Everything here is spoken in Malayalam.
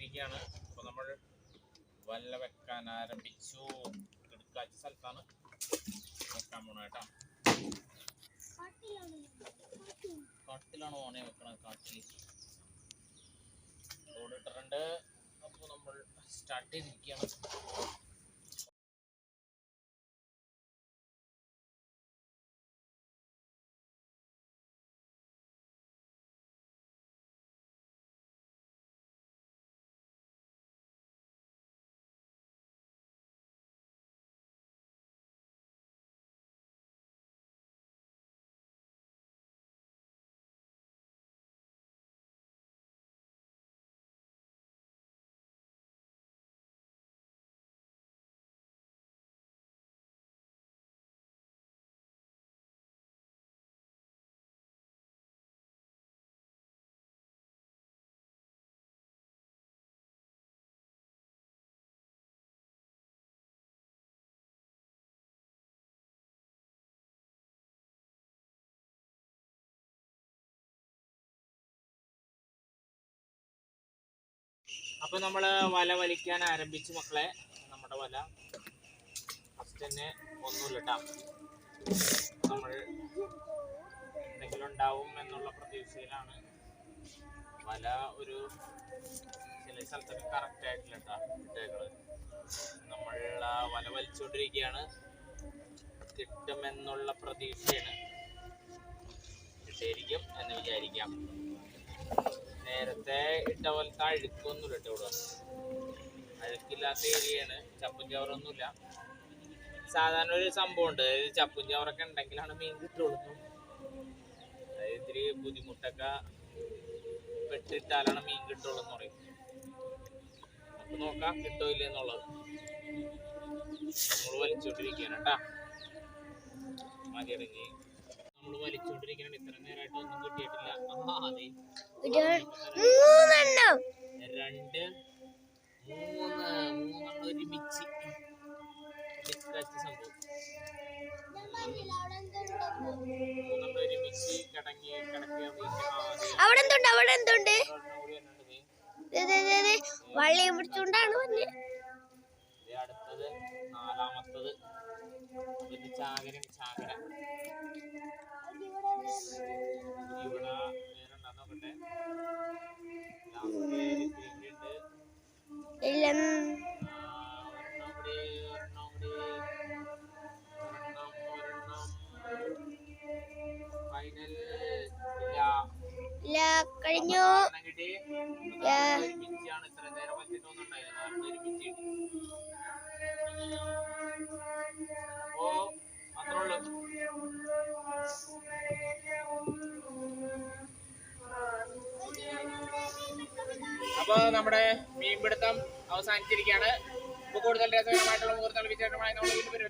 ഇരിക്കുകയാണ്. അപ്പോൾ നമ്മൾ വല്ല വെക്കാൻ ആരംഭിച്ചു. എടുക്കാച്ച സ്ഥലത്താണ് വെക്കാൻ പോണേട്ടാ കാട്ടിലാണ് ഓണേ വെക്കണം കാട്ടിൽ. റോഡ് ഇട്ടിട്ടുണ്ട്. അപ്പോൾ നമ്മൾ സ്റ്റാർട്ട് ചെയ്തിരിക്കുകയാണ്. അപ്പൊ നമ്മൾ വല വലിക്കാൻ ആരംഭിച്ചു മക്കളെ. നമ്മുടെ വല ഫസ്റ്റ് തന്നെ ഒന്നുമില്ല നമ്മൾ എന്തെങ്കിലും ഉണ്ടാവും എന്നുള്ള പ്രതീക്ഷയിലാണ് വല ഒരു ചില സ്ഥലത്തൊക്കെ കറക്റ്റ് ആയിട്ടില്ല കേട്ടോ നമ്മൾ വല വലിച്ചുകൊണ്ടിരിക്കുകയാണ് കിട്ടുമെന്നുള്ള പ്രതീക്ഷയാണ്. കിട്ടിയിരിക്കും എന്ന് വിചാരിക്കാം. നേരത്തെ ഇട്ട പോലത്തെ അഴുക്കൊന്നുമില്ല കേട്ടോ ഇവിടെ. അഴുക്കില്ലാത്ത ഏരിയയാണ്. ചപ്പും ചവറൊന്നുമില്ല. സാധാരണ ഒരു സംഭവം ഉണ്ട് അതായത് ചപ്പും ചവറൊക്കെ ഉണ്ടെങ്കിലാണ് മീൻ കിട്ടുള്ളൂ. അതായത് ഇത്തിരി ബുദ്ധിമുട്ടൊക്കെ പെട്ടിട്ടാലാണ് മീൻ കിട്ടുള്ളൂ എന്ന് പറയും നോക്കാം കിട്ടോ ഇല്ല എന്നുള്ളത്. നമ്മൾ വലിച്ചോണ്ടിരിക്കുകയാണ് കേട്ടാ. മതിയടങ്ങി നമ്മൾ വലിച്ചോണ്ടിരിക്കുകയാണ് ഇത്ര നേരമായിട്ട് ഒന്നും കിട്ടിയിട്ടില്ല. രണ്ട് മൂന്ന് മൂന്നെണ്ണം ഒരുമിച്ച്. സംഭവം. മൂന്നെണ്ണം ഒരുമിച്ച് കിടങ്ങി അവിടെ എന്തുണ്ട്? അവിടെ എന്തുണ്ട്. വള്ളിയും പിടിച്ചുകൊണ്ടാണ് വന്നെ. അടുത്തത് നാലാമത്തത്. ചാകരൻ ചാകര. കിട്ടി അപ്പോ നമ്മുടെ മീൻപിടുത്തം അവസാനിച്ചിരിക്കുകയാണ്. ഇപ്പൊ കൂടുതൽ രസകരമായിട്ടുള്ള മുഹൂർത്തങ്ങൾ വിശേഷമായി നമ്മൾ വീണ്ടും വരും